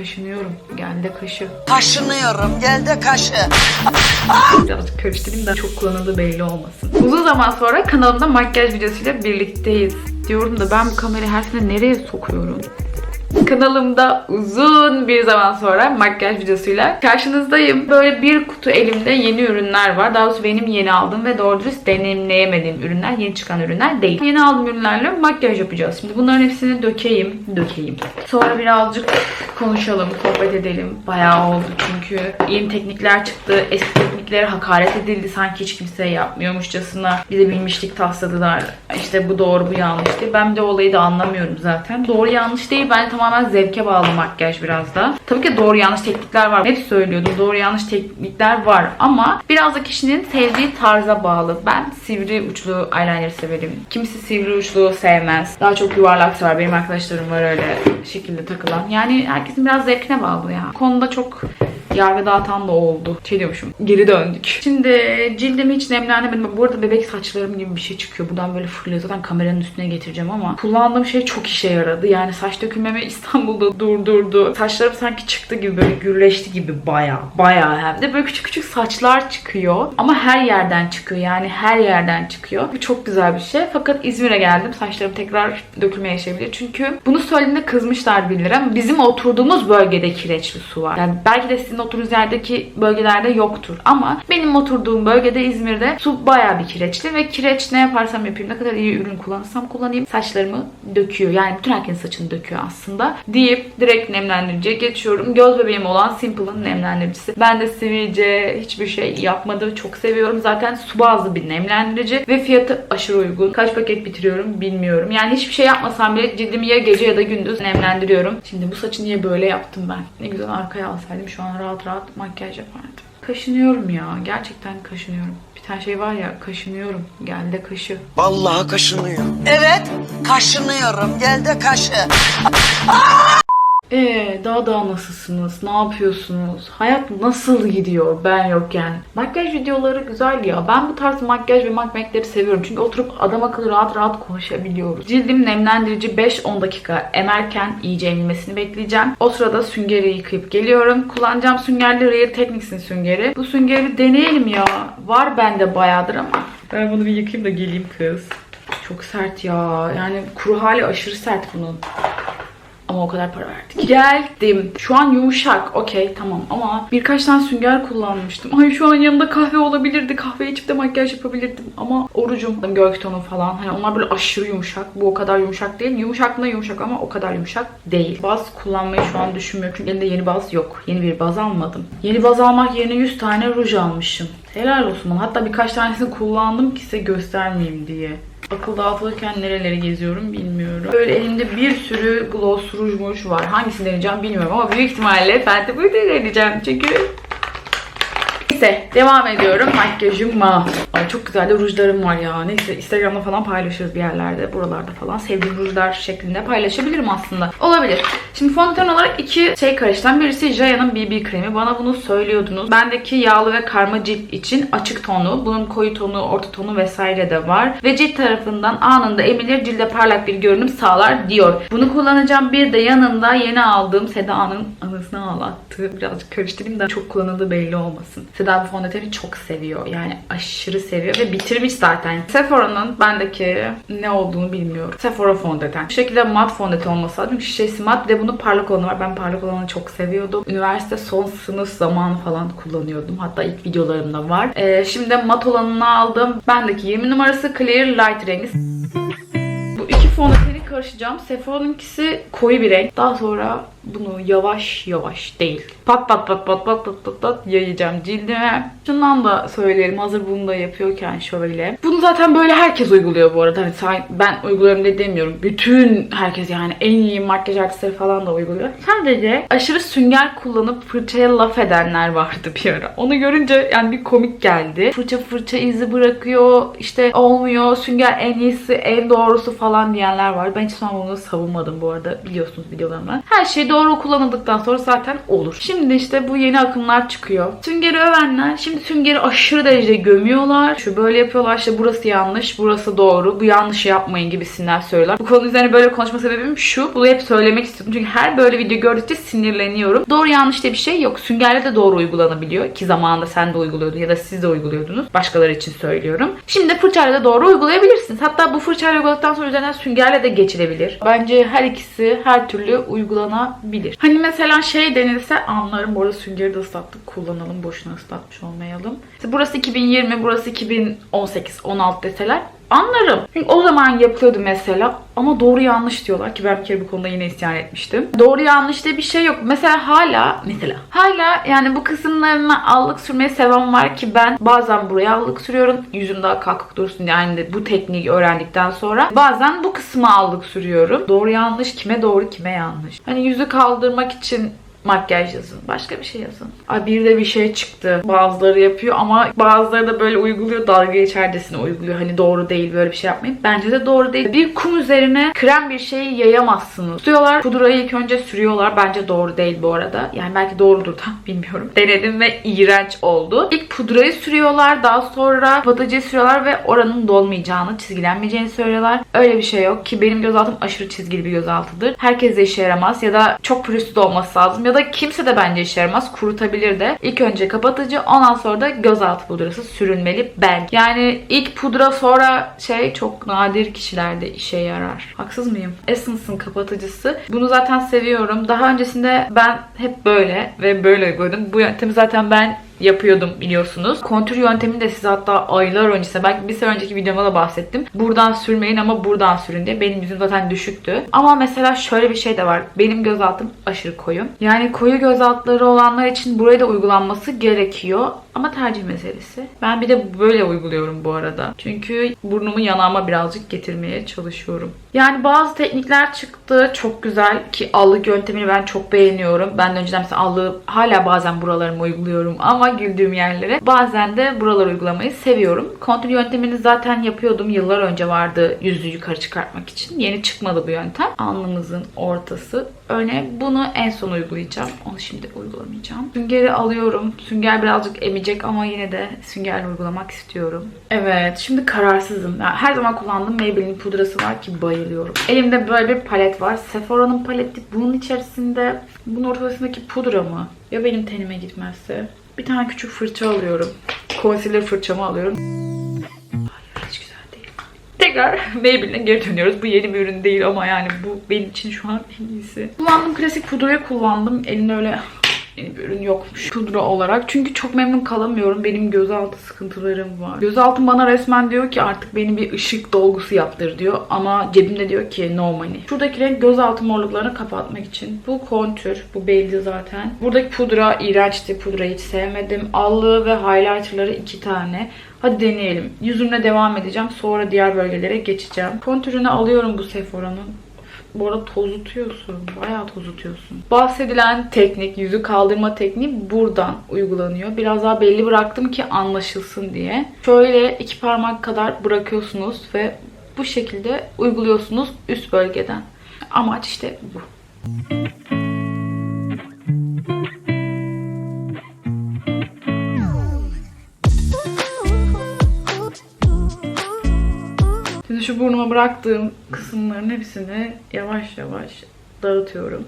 kaşınıyorum. Gel de kaşı. Kaşınıyorum. Gel de kaşı. Birazcık karıştırayım da çok kullanıldığı belli olmasın. Uzun zaman sonra kanalımda makyaj videosuyla birlikteyiz. Diyorum da ben bu kamerayı her sene nereye sokuyorum? Kanalımda uzun bir zaman sonra makyaj videosuyla karşınızdayım. Böyle bir kutu elimde yeni ürünler var. Daha doğrusu benim yeni aldığım ve doğru dürüst deneyimleyemediğim ürünler, yeni çıkan ürünler değil. Yeni aldığım ürünlerle makyaj yapacağız. Şimdi bunların hepsini dökeyim, dökeyim. Sonra birazcık konuşalım, sohbet edelim. Bayağı oldu çünkü yeni teknikler çıktı. Eski tekniklere hakaret edildi. Sanki hiç kimse yapmıyormuşçasına bize bilmişlik tasladılar. İşte bu doğru, bu yanlış diye. Ben de olayı da anlamıyorum zaten. Doğru yanlış değil. Bence tamamen zevke bağlı makyaj biraz da. Tabii ki doğru yanlış teknikler var. Hep söylüyordum. Doğru yanlış teknikler var ama biraz da kişinin sevdiği tarza bağlı. Ben sivri uçlu eyeliner severim. Kimisi sivri uçlu sevmez. Daha çok yuvarlak sever. Benim arkadaşlarım var öyle şekilde takılan. Yani herkesin biraz zevkine bağlı ya. Konuda çok yargı dağıtan da oldu. Şey diyormuşum. Geri döndük. Şimdi cildimi hiç nemlendirmedim. Bu arada bebek saçlarım gibi bir şey çıkıyor. Buradan böyle fırlıyor. Zaten kameranın üstüne getireceğim ama kullandığım şey çok işe yaradı. Yani saç dökülmemi İstanbul'da durdurdu. Saçlarım sanki çıktı gibi böyle gürleşti gibi baya baya hem de böyle küçük küçük saçlar çıkıyor. Ama her yerden çıkıyor. Yani her yerden çıkıyor. Bu çok güzel bir şey. Fakat İzmir'e geldim. Saçlarım tekrar dökülme yaşayabilir. Çünkü bunu söylediğimde kızmışlar birileri ama bizim oturduğumuz bölgede kireçli su var. Yani belki de sizin oturduğunuz yerdeki bölgelerde yoktur. Ama benim oturduğum bölgede İzmir'de su bayağı bir kireçli ve kireç ne yaparsam yapayım ne kadar iyi ürün kullanırsam kullanayım saçlarımı döküyor. Yani bütün herkesin saçını döküyor aslında. Deyip direkt nemlendiriciye geçiyorum. Göz bebeğim olan Simple'ın nemlendiricisi. Ben de sivilce hiçbir şey yapmadı. Çok seviyorum. Zaten su bazlı bir nemlendirici ve fiyatı aşırı uygun. Kaç paket bitiriyorum bilmiyorum. Yani hiçbir şey yapmasam bile cildimi ya gece ya da gündüz nemlendiriyorum. Şimdi bu saçı niye böyle yaptım ben? Ne güzel arkaya alsaydım şu an rahat rahat makyaj yapardım. Kaşınıyorum ya. Gerçekten kaşınıyorum. Bir tane şey var ya kaşınıyorum. Gel de kaşı. Vallahi kaşınıyor. Evet. Kaşınıyorum. Gel de kaşı. Ee, daha daha nasılsınız? Ne yapıyorsunuz? Hayat nasıl gidiyor ben yokken? Makyaj videoları güzel ya. Ben bu tarz makyaj ve makyajları seviyorum. Çünkü oturup adam akıllı rahat rahat konuşabiliyoruz. Cildim nemlendirici 5-10 dakika emerken iyice emilmesini bekleyeceğim. O sırada süngeri yıkayıp geliyorum. Kullanacağım süngerli Real Technics'in süngeri. Bu süngeri deneyelim ya. Var bende bayağıdır ama. Ben bunu bir yıkayayım da geleyim kız. Çok sert ya. Yani kuru hali aşırı sert bunun. Ama o kadar para verdik. Geldim. Şu an yumuşak. Okey tamam ama birkaç tane sünger kullanmıştım. Ay şu an yanında kahve olabilirdi. Kahve içip de makyaj yapabilirdim. Ama orucum. Gölge tonu falan. Hani onlar böyle aşırı yumuşak. Bu o kadar yumuşak değil. Yumuşaklığında yumuşak ama o kadar yumuşak değil. Baz kullanmayı şu an düşünmüyorum. Çünkü elimde yeni baz yok. Yeni bir baz almadım. Yeni baz almak yerine 100 tane ruj almışım. Helal olsun. Hatta birkaç tanesini kullandım ki size göstermeyeyim diye. Akıl dağıtılırken nereleri geziyorum bilmiyorum. Böyle elimde bir sürü gloss rujmuş var. Hangisini deneyeceğim bilmiyorum ama büyük ihtimalle de bunu deneyeceğim çünkü Neyse devam ediyorum makyajıma. Ay çok güzel de rujlarım var ya. Neyse Instagram'da falan paylaşırız bir yerlerde. Buralarda falan. Sevdiğim rujlar şeklinde paylaşabilirim aslında. Olabilir. Şimdi fondöten olarak iki şey karıştıran. Birisi Jaya'nın BB kremi. Bana bunu söylüyordunuz. Bendeki yağlı ve karma cilt için açık tonu. Bunun koyu tonu, orta tonu vesaire de var. Ve cilt tarafından anında emilir cilde parlak bir görünüm sağlar diyor. Bunu kullanacağım. Bir de yanında yeni aldığım Seda'nın anısını ağlattı. Birazcık karıştırayım da çok kullanıldığı belli olmasın. Seda bu fondöteni çok seviyor. Yani aşırı seviyor ve bitirmiş zaten. Sephora'nın bendeki ne olduğunu bilmiyorum. Sephora fondöten. Bu şekilde mat fondöten olması lazım. Şişesi mat. Bir de bunun parlak olanı var. Ben parlak olanı çok seviyordum. Üniversite son sınıf zamanı falan kullanıyordum. Hatta ilk videolarımda var. Ee, şimdi mat olanını aldım. Bendeki 20 numarası Clear Light rengi. Bu iki fondöteni karışacağım. Sephora'nınkisi koyu bir renk. Daha sonra bunu yavaş yavaş değil. Pat pat pat pat pat pat pat pat yayacağım cildime. Şundan da söyleyelim hazır bunu da yapıyorken şöyle. Bunu zaten böyle herkes uyguluyor bu arada. Hani ben uyguluyorum diye demiyorum. Bütün herkes yani en iyi makyaj artistleri falan da uyguluyor. Sadece aşırı sünger kullanıp fırçaya laf edenler vardı bir ara. Onu görünce yani bir komik geldi. Fırça fırça izi bırakıyor. işte olmuyor. Sünger en iyisi, en doğrusu falan diyenler var. Ben hiç zaman bunu savunmadım bu arada. Biliyorsunuz videolarımdan. Her şey doğru Doğru kullanıldıktan sonra zaten olur. Şimdi işte bu yeni akımlar çıkıyor. Süngeri övenler şimdi süngeri aşırı derecede gömüyorlar. Şu böyle yapıyorlar işte burası yanlış, burası doğru, bu yanlışı yapmayın gibisinden söylüyorlar. Bu konu üzerine böyle konuşma sebebim şu. Bunu hep söylemek istedim. Çünkü her böyle video gördükçe sinirleniyorum. Doğru yanlış diye bir şey yok. Süngerle de doğru uygulanabiliyor. Ki zamanında sen de uyguluyordun ya da siz de uyguluyordunuz. Başkaları için söylüyorum. Şimdi fırçayla da doğru uygulayabilirsiniz. Hatta bu fırçayla uyguladıktan sonra üzerinden süngerle de geçilebilir. Bence her ikisi her türlü uygulanabilir. Hani mesela şey denilse anlarım. Bu arada süngeri de ıslattık. Kullanalım. Boşuna ıslatmış olmayalım. İşte burası 2020, burası 2018, 16 deseler anlarım. Çünkü o zaman yapıyordu mesela ama doğru yanlış diyorlar ki ben bir kere bu konuda yine isyan etmiştim. Doğru yanlış diye bir şey yok. Mesela hala mesela hala yani bu kısımlarına allık sürmeyi seven var ki ben bazen buraya allık sürüyorum. Yüzüm daha kalkık dursun yani bu tekniği öğrendikten sonra bazen bu kısma allık sürüyorum. Doğru yanlış kime doğru kime yanlış. Hani yüzü kaldırmak için makyaj yazın. Başka bir şey yazın. Ay bir de bir şey çıktı. Bazıları yapıyor ama bazıları da böyle uyguluyor. Dalga geçercesine uyguluyor. Hani doğru değil böyle bir şey yapmayın. Bence de doğru değil. Bir kum üzerine krem bir şeyi yayamazsınız. Tutuyorlar. Pudrayı ilk önce sürüyorlar. Bence doğru değil bu arada. Yani belki doğrudur da bilmiyorum. Denedim ve iğrenç oldu. İlk pudrayı sürüyorlar. Daha sonra kapatıcıyı sürüyorlar ve oranın dolmayacağını, çizgilenmeyeceğini söylüyorlar. Öyle bir şey yok ki benim gözaltım aşırı çizgili bir gözaltıdır. Herkese işe yaramaz ya da çok pürüzsüz olması lazım ya da kimse de bence işe yaramaz. Kurutabilir de. İlk önce kapatıcı ondan sonra da gözaltı pudrası sürülmeli belki. Yani ilk pudra sonra şey çok nadir kişilerde işe yarar. Haksız mıyım? Essence'ın kapatıcısı. Bunu zaten seviyorum. Daha öncesinde ben hep böyle ve böyle uyguladım. Bu yöntemi zaten ben yapıyordum biliyorsunuz. Kontür yöntemini de size hatta aylar öncesinde belki bir sene önceki videomda da bahsettim. Buradan sürmeyin ama buradan sürün diye. Benim yüzüm zaten düşüktü. Ama mesela şöyle bir şey de var. Benim göz altım aşırı koyu. Yani koyu göz altları olanlar için buraya da uygulanması gerekiyor. Ama tercih meselesi. Ben bir de böyle uyguluyorum bu arada. Çünkü burnumu yanağıma birazcık getirmeye çalışıyorum. Yani bazı teknikler çıktı. Çok güzel ki allık yöntemini ben çok beğeniyorum. Ben de önceden mesela allığı hala bazen buralarıma uyguluyorum ama güldüğüm yerlere. Bazen de buraları uygulamayı seviyorum. Kontür yöntemini zaten yapıyordum. Yıllar önce vardı yüzü yukarı çıkartmak için. Yeni çıkmadı bu yöntem. Alnımızın ortası öne. Bunu en son uygulayacağım. Onu şimdi uygulamayacağım. Süngeri alıyorum. Sünger birazcık emecek ama yine de süngerle uygulamak istiyorum. Evet. Şimdi kararsızım. Yani her zaman kullandığım Maybelline pudrası var ki bayılıyorum. Elimde böyle bir palet var. Sephora'nın paleti. Bunun içerisinde bunun ortasındaki pudra mı? Ya benim tenime gitmezse? Bir tane küçük fırça alıyorum. Concealer fırçamı alıyorum. Hayır hiç güzel değil. Tekrar Maybelline'e geri dönüyoruz. Bu yeni bir ürün değil ama yani bu benim için şu an en iyisi. Kullandığım klasik pudrayı kullandım. Elimde öyle yeni ürün yokmuş pudra olarak. Çünkü çok memnun kalamıyorum. Benim gözaltı sıkıntılarım var. Gözaltım bana resmen diyor ki artık beni bir ışık dolgusu yaptır diyor. Ama cebimde diyor ki no money. Şuradaki renk gözaltı morluklarını kapatmak için. Bu kontür. Bu belli zaten. Buradaki pudra iğrençti. Pudrayı hiç sevmedim. Allığı ve highlighterları iki tane. Hadi deneyelim. Yüzümle devam edeceğim. Sonra diğer bölgelere geçeceğim. Kontürünü alıyorum bu Sephora'nın. Bu arada tozutuyorsun. Bayağı tozutuyorsun. Bahsedilen teknik, yüzü kaldırma tekniği buradan uygulanıyor. Biraz daha belli bıraktım ki anlaşılsın diye. Şöyle iki parmak kadar bırakıyorsunuz ve bu şekilde uyguluyorsunuz üst bölgeden. Amaç işte bu. Şimdi şu burnuma bıraktığım kısımların hepsini yavaş yavaş dağıtıyorum.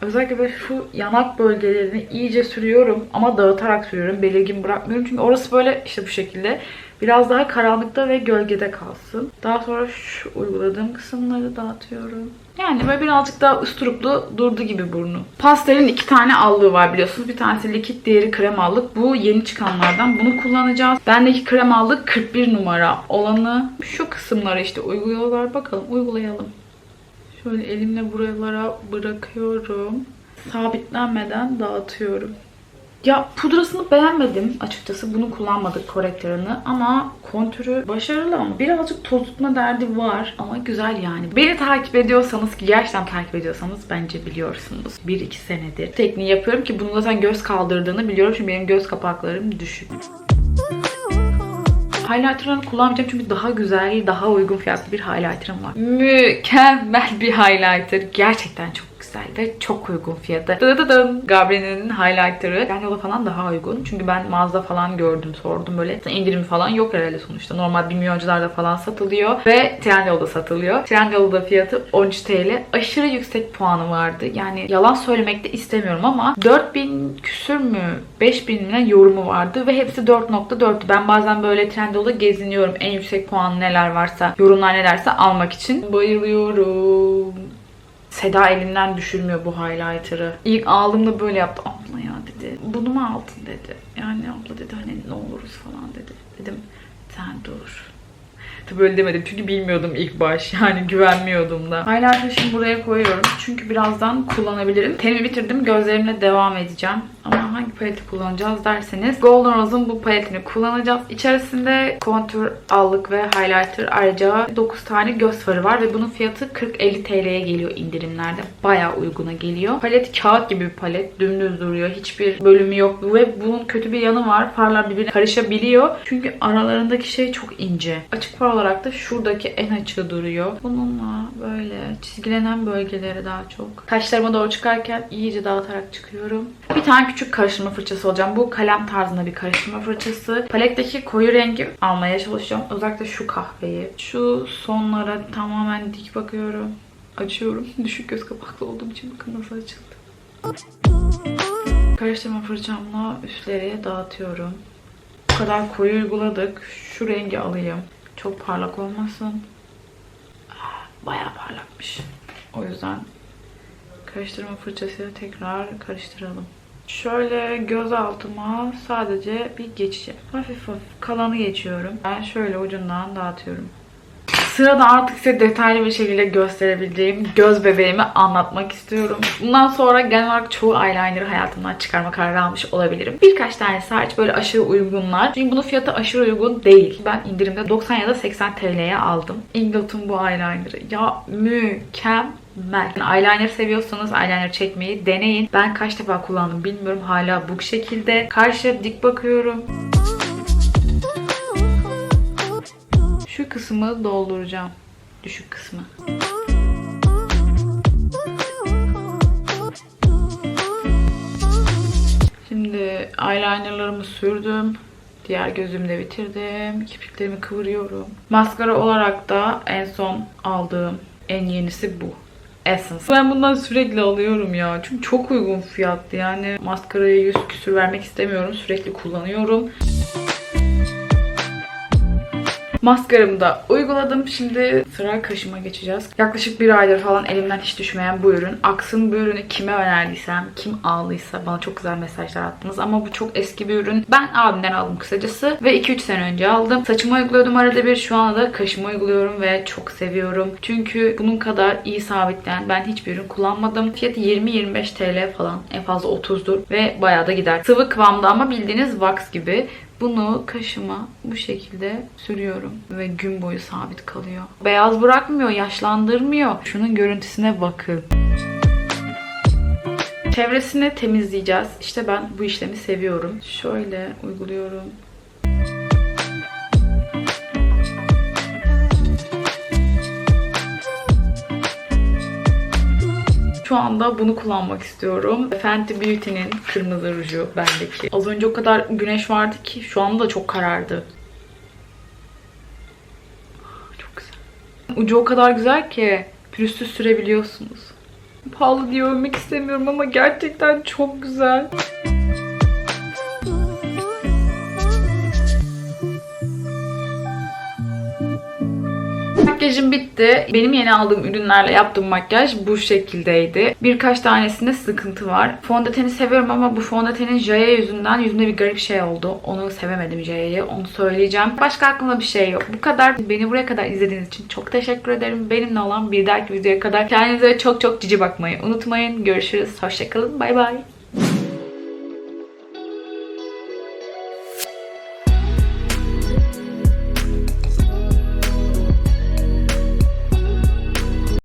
Özellikle böyle şu yanak bölgelerini iyice sürüyorum ama dağıtarak sürüyorum. Belirgin bırakmıyorum. Çünkü orası böyle işte bu şekilde biraz daha karanlıkta ve gölgede kalsın. Daha sonra şu uyguladığım kısımları dağıtıyorum. Yani böyle birazcık daha usturuplu durdu gibi burnu. Pastelin iki tane allığı var biliyorsunuz. Bir tanesi likit, diğeri krem allık. Bu yeni çıkanlardan. Bunu kullanacağız. Bendeki krem allık 41 numara olanı. Şu kısımlara işte uyguluyorlar. Bakalım uygulayalım. Şöyle elimle buralara bırakıyorum. Sabitlenmeden dağıtıyorum. Ya pudrasını beğenmedim açıkçası. Bunu kullanmadık korektörünü ama kontürü başarılı ama birazcık tozutma derdi var ama güzel yani. Beni takip ediyorsanız ki gerçekten takip ediyorsanız bence biliyorsunuz. 1-2 senedir tekniği yapıyorum ki bunu zaten göz kaldırdığını biliyorum çünkü benim göz kapaklarım düşük. Highlighter'ını kullanmayacağım çünkü daha güzel, daha uygun fiyatlı bir highlighter'ım var. Mükemmel bir highlighter. Gerçekten çok güzel. çok uygun fiyatı. Dıdıdın. Gabriel'in highlighter'ı. Trendyol'da falan daha uygun. Çünkü ben mağaza falan gördüm sordum böyle. indirim falan yok herhalde sonuçta. Normal milyoncularda falan satılıyor. Ve Trendyol'da satılıyor. Trendyol'da fiyatı 13 TL. Aşırı yüksek puanı vardı. Yani yalan söylemek de istemiyorum ama 4000 küsür mü 5000 mi yorumu vardı ve hepsi 4.4'tü. Ben bazen böyle Trendyol'da geziniyorum. En yüksek puan neler varsa, yorumlar nelerse almak için. Bayılıyorum. Seda elinden düşürmüyor bu highlighter'ı. İlk aldığımda böyle yaptı. Abla ya dedi. Bunu mu aldın dedi. Yani abla dedi hani ne oluruz falan dedi. Dedim sen dur. Tabii öyle demedim çünkü bilmiyordum ilk baş. Yani güvenmiyordum da. Highlighter'ı şimdi buraya koyuyorum. Çünkü birazdan kullanabilirim. Tenimi bitirdim. Gözlerimle devam edeceğim. Ama hangi paleti kullanacağız derseniz Golden Rose'un bu paletini kullanacağız. İçerisinde kontür, allık ve highlighter ayrıca 9 tane göz farı var ve bunun fiyatı 40-50 TL'ye geliyor indirimlerde. Bayağı uyguna geliyor. Palet kağıt gibi bir palet. Dümdüz duruyor. Hiçbir bölümü yok ve bunun kötü bir yanı var. Farlar birbirine karışabiliyor. Çünkü aralarındaki şey çok ince. Açık far olarak da şuradaki en açığı duruyor. Bununla böyle çizgilenen bölgeleri daha çok. Kaşlarıma doğru çıkarken iyice dağıtarak çıkıyorum. Bir tane küçük karıştırma fırçası olacağım. Bu kalem tarzında bir karıştırma fırçası. Paletteki koyu rengi almaya çalışacağım. Özellikle şu kahveyi. Şu sonlara tamamen dik bakıyorum. Açıyorum. Düşük göz kapaklı olduğum için bakın nasıl açıldı. Karıştırma fırçamla üstleri dağıtıyorum. Bu kadar koyu uyguladık. Şu rengi alayım. Çok parlak olmasın. Bayağı parlakmış. O yüzden karıştırma fırçasıyla tekrar karıştıralım. Şöyle göz altıma sadece bir geçeceğim. Hafif hafif kalanı geçiyorum. Ben şöyle ucundan dağıtıyorum. Sırada artık size detaylı bir şekilde gösterebileceğim göz bebeğimi anlatmak istiyorum. Bundan sonra genel olarak çoğu eyeliner'ı hayatımdan çıkarma kararı almış olabilirim. Birkaç tanesi hariç böyle aşırı uygunlar. Çünkü bunun fiyatı aşırı uygun değil. Ben indirimde 90 ya da 80 TL'ye aldım. Ingleton bu eyeliner'ı. Ya mükemmel. Yani eyeliner seviyorsanız eyeliner çekmeyi deneyin. Ben kaç defa kullandım bilmiyorum. Hala bu şekilde. Karşı dik bakıyorum. Şu kısmı dolduracağım. Düşük kısmı. Şimdi eyelinerlarımı sürdüm. Diğer gözümü de bitirdim. Kirpiklerimi kıvırıyorum. Maskara olarak da en son aldığım en yenisi bu. Essence. Ben bundan sürekli alıyorum ya. Çünkü çok uygun fiyattı. Yani maskaraya yüz küsür vermek istemiyorum. Sürekli kullanıyorum. Maskaramı da uyguladım. Şimdi sıra kaşıma geçeceğiz. Yaklaşık bir aydır falan elimden hiç düşmeyen bu ürün. Aksın bu ürünü kime önerdiysem, kim aldıysa bana çok güzel mesajlar attınız. Ama bu çok eski bir ürün. Ben abimden aldım kısacası. Ve 2-3 sene önce aldım. Saçıma uyguluyordum arada bir. Şu anda da kaşıma uyguluyorum ve çok seviyorum. Çünkü bunun kadar iyi sabitleyen ben hiçbir ürün kullanmadım. Fiyatı 20-25 TL falan. En fazla 30'dur. Ve bayağı da gider. Sıvı kıvamda ama bildiğiniz wax gibi. Bunu kaşıma bu şekilde sürüyorum ve gün boyu sabit kalıyor. Beyaz bırakmıyor, yaşlandırmıyor. Şunun görüntüsüne bakın. Çevresini temizleyeceğiz. İşte ben bu işlemi seviyorum. Şöyle uyguluyorum. Şu anda bunu kullanmak istiyorum. Fenty Beauty'nin kırmızı ruju bendeki. Az önce o kadar güneş vardı ki şu anda da çok karardı. Çok güzel. Ucu o kadar güzel ki pürüzsüz sürebiliyorsunuz. Pahalı diye övmek istemiyorum ama gerçekten çok güzel. Makyajım bitti. Benim yeni aldığım ürünlerle yaptığım makyaj bu şekildeydi. Birkaç tanesinde sıkıntı var. Fondöteni seviyorum ama bu fondötenin Jaya yüzünden yüzümde bir garip şey oldu. Onu sevemedim Jaya'yı. Onu söyleyeceğim. Başka aklımda bir şey yok. Bu kadar. Beni buraya kadar izlediğiniz için çok teşekkür ederim. Benimle olan bir dahaki videoya kadar kendinize çok çok cici bakmayı unutmayın. Görüşürüz. Hoşçakalın. Bay bay.